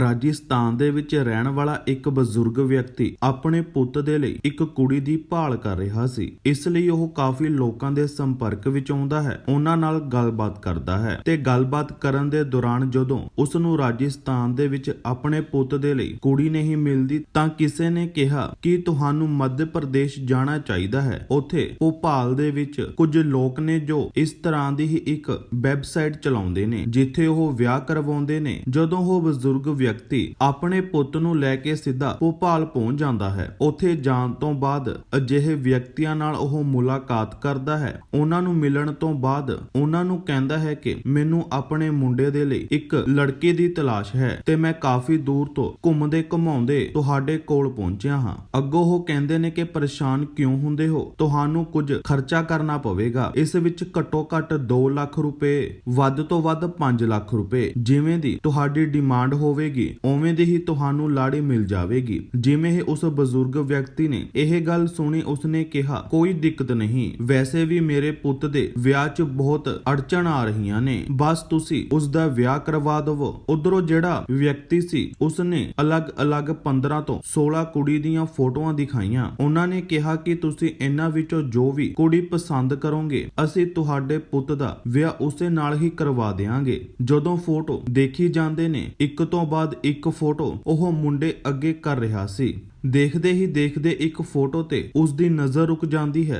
ਰਾਜਸਥਾਨ ਦੇ ਵਿੱਚ ਰਹਿਣ ਵਾਲਾ ਇੱਕ ਬਜ਼ੁਰਗ ਵਿਅਕਤੀ ਆਪਣੇ ਪੁੱਤ ਦੇ ਲਈ ਇੱਕ ਕੁੜੀ ਦੀ ਭਾਲ ਕਰ ਰਿਹਾ ਸੀ। ਇਸ ਲਈ ਉਹ ਕਾਫੀ ਲੋਕਾਂ ਦੇ ਸੰਪਰਕ ਵਿੱਚ ਆਉਂਦਾ ਹੈ। ਉਹਨਾਂ ਨਾਲ ਗੱਲਬਾਤ ਕਰਦਾ ਹੈ ਤੇ ਗੱਲਬਾਤ ਕਰਨ ਦੇ ਦੌਰਾਨ ਜਦੋਂ ਉਸ ਨੂੰ ਰਾਜਸਥਾਨ ਦੇ ਵਿੱਚ ਆਪਣੇ ਪੁੱਤ ਦੇ ਲਈ ਕੁੜੀ ਨਹੀਂ ਮਿਲਦੀ ਤਾਂ ਕਿਸੇ ਨੇ ਕਿਹਾ ਕਿ ਤੁਹਾਨੂੰ ਮੱਧ ਪ੍ਰਦੇਸ਼ ਜਾਣਾ ਚਾਹੀਦਾ ਹੈ। ਉੱਥੇ ਭੋਪਾਲ ਦੇ ਵਿੱਚ ਕੁਝ ਲੋਕ ਨੇ ਜੋ ਇਸ ਤਰ੍ਹਾਂ ਦੀ ਹੀ ਇੱਕ ਵੈਬਸਾਈਟ ਚਲਾਉਂਦੇ ਨੇ, ਜਿੱਥੇ ਉਹ ਵਿਆਹ ਕਰਵਾਉਂਦੇ ਨੇ। ਜਦੋਂ ਉਹ ਬਜ਼ੁਰਗ ਵਿਅਕਤੀ ਆਪਣੇ ਪੁੱਤ ਨੂੰ ਲੈ ਕੇ ਸਿੱਧਾ ਭੋਪਾਲ ਪਹੁੰਚ ਜਾਂਦਾ ਹੈ। ਉੱਥੇ ਜਾਣ ਤੋਂ ਬਾਅਦ ਅਜਿਹੇ ਵਿਅਕਤੀਆਂ ਨਾਲ ਉਹ ਮੁਲਾਕਾਤ ਕਰਦਾ ਹੈ। ਉਹਨਾਂ ਨੂੰ ਮਿਲਣ ਤੋਂ ਬਾਅਦ ਉਹਨਾਂ ਨੂੰ ਕਹਿੰਦਾ ਹੈ ਕਿ ਮੈਨੂੰ ਆਪਣੇ ਮੁੰਡੇ ਦੇ ਲਈ ਇੱਕ ਲੜਕੇ ਦੀ ਤਲਾਸ਼ ਹੈ ਤੇ ਮੈਂ ਕਾਫੀ ਦੂਰ ਤੋਂ ਘੁੰਮਦੇ ਘੁਮਾਉਂਦੇ ਤੁਹਾਡੇ ਕੋਲ ਪਹੁੰਚਿਆ ਹਾਂ। ਅੱਗੋਂ ਉਹ ਕਹਿੰਦੇ ਨੇ ਕਿ ਪਰੇਸ਼ਾਨ ਕਿਉਂ ਹੁੰਦੇ ਹੋ? ਤੁਹਾਨੂੰ ਕੁਝ ਖਰਚਾ ਕਰਨਾ ਪਵੇਗਾ। ਇਸ ਵਿੱਚ ਘੱਟੋ ਘੱਟ 2 ਲੱਖ ਰੁਪਏ, ਵੱਧ ਤੋਂ ਵੱਧ 5 ਲੱਖ ਰੁਪਏ ਜਿਵੇਂ ਦੀ ਤੁਹਾਡੀ ਡਿਮਾਂਡ ਹੋਵੇਗੀ। ਉਵੇਂ ਦੀ ਹੀ ਤੁਹਾਨੂੰ ਲਾੜੀ ਮਿਲ ਜਾਵੇਗੀ। ਜਿਵੇਂ ਹੀ ਉਸ ਬਜ਼ੁਰਗ ਵਿਅਕਤੀ ਨੇ ਇਹ ਗੱਲ ਸੁਣੀ, ਉਸਨੇ ਕਿਹਾ, ਕੋਈ ਦਿੱਕਤ ਨਹੀਂ। ਵੈਸੇ ਵੀ ਮੇਰੇ ਪੁੱਤ ਦੇ ਵਿਆਹ 'ਚ ਬਹੁਤ ਅੜਚਣ ਆ ਰਹੀਆਂ ਨੇ। ਬਸ ਤੁਸੀਂ ਉਸ ਦਾ ਵਿਆਹ ਕਰਵਾ ਦਿਵੋ। ਉਧਰੋਂ ਜਿਹੜਾ ਵਿਅਕਤੀ ਸੀ, ਉਸਨੇ ਅਲੱਗ-ਅਲੱਗ 15 ਤੋਂ 16 ਕੁੜੀ ਦੀਆਂ ਫੋਟੋਆਂ ਦਿਖਾਈਆਂ। ਉਹਨਾਂ ਨੇ ਕਿਹਾ ਕਿ ਤੁਸੀਂ ਇਹਨਾਂ ਵਿੱਚੋਂ ਜੋ ਵੀ ਕੁੜੀ ਪਸੰਦ ਕਰੋਗੇ, ਅਸੀਂ ਤੁਹਾਡੇ ਪੁੱਤ ਦਾ ਵਿਆਹ ਉਸੇ ਨਾਲ ਹੀ ਕਰਵਾ ਦੇਵਾਂਗੇ ਜਦੋਂ ਫੋਟੋ ਦੇਖੀ ਜਾਂਦੇ ਨੇ, ਇੱਕ ਤੋਂ ਬਾਅਦ ਇੱਕ ਫੋਟੋ ਉਹ ਮੁੰਡੇ ਅੱਗੇ ਕਰ ਰਿਹਾ ਸੀ। ਦੇਖਦੇ ਹੀ ਦੇਖਦੇ ਇੱਕ ਫੋਟੋ ਤੇ ਉਸ ਦੀ ਨਜ਼ਰ ਰੁਕ ਜਾਂਦੀ ਹੈ।